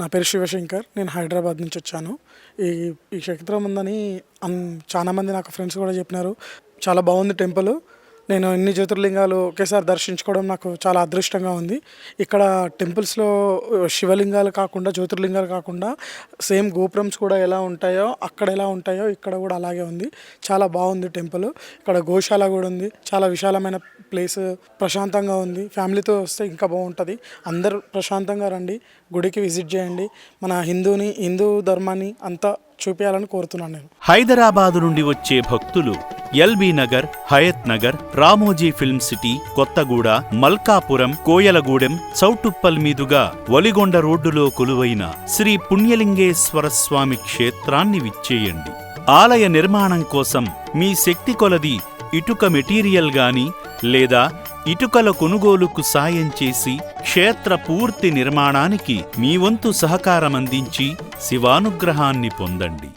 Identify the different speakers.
Speaker 1: నా పేరు శివశంకర్ నేను హైదరాబాద్ నుంచి వచ్చాను. ఈ ఈ క్షేత్రం ఉందని అన్ చాలామంది నాకు ఫ్రెండ్స్ కూడా చెప్పినారు. చాలా బాగుంది టెంపుల్. నేను ఇన్ని జ్యోతిర్లింగాలు ఒకేసారి దర్శించుకోవడం నాకు చాలా అదృష్టంగా ఉంది. ఇక్కడ టెంపుల్స్లో శివలింగాలు కాకుండా జ్యోతిర్లింగాలు కాకుండా సేమ్ గోపురమ్స్ కూడా ఎలా ఉంటాయో అక్కడ ఎలా ఉంటాయో ఇక్కడ కూడా అలాగే ఉంది. చాలా బాగుంది టెంపుల్. ఇక్కడ గోశాల కూడా ఉంది. చాలా విశాలమైన ప్లేస్ ప్రశాంతంగా ఉంది. ఫ్యామిలీతో వస్తే ఇంకా బాగుంటుంది. అందరూ ప్రశాంతంగా రండి. గుడికి విజిట్ చేయండి. మన హిందూని హిందూ ధర్మాన్ని అంతా చూపించాలని కోరుతున్నాను నేను.
Speaker 2: హైదరాబాదు నుండి వచ్చే భక్తులు LB Nagar Hayat Nagar Ramoji film city Kothaguda Malkapuram Koyalagudem Choutuppal మీదుగా వలిగొండ రోడ్డులో కొలువైన శ్రీ పుణ్యలింగేశ్వర స్వామి క్షేత్రాన్ని విచ్చేయండి. ఆలయ నిర్మాణం కోసం మీ శక్తి కొలది ఇటుక మెటీరియల్ గాని లేదా ఇటుకల కొనుగోలుకు సాయం చేసి క్షేత్ర పూర్తి నిర్మాణానికి మీ వంతు సహకారమందించి శివానుగ్రహాన్ని పొందండి.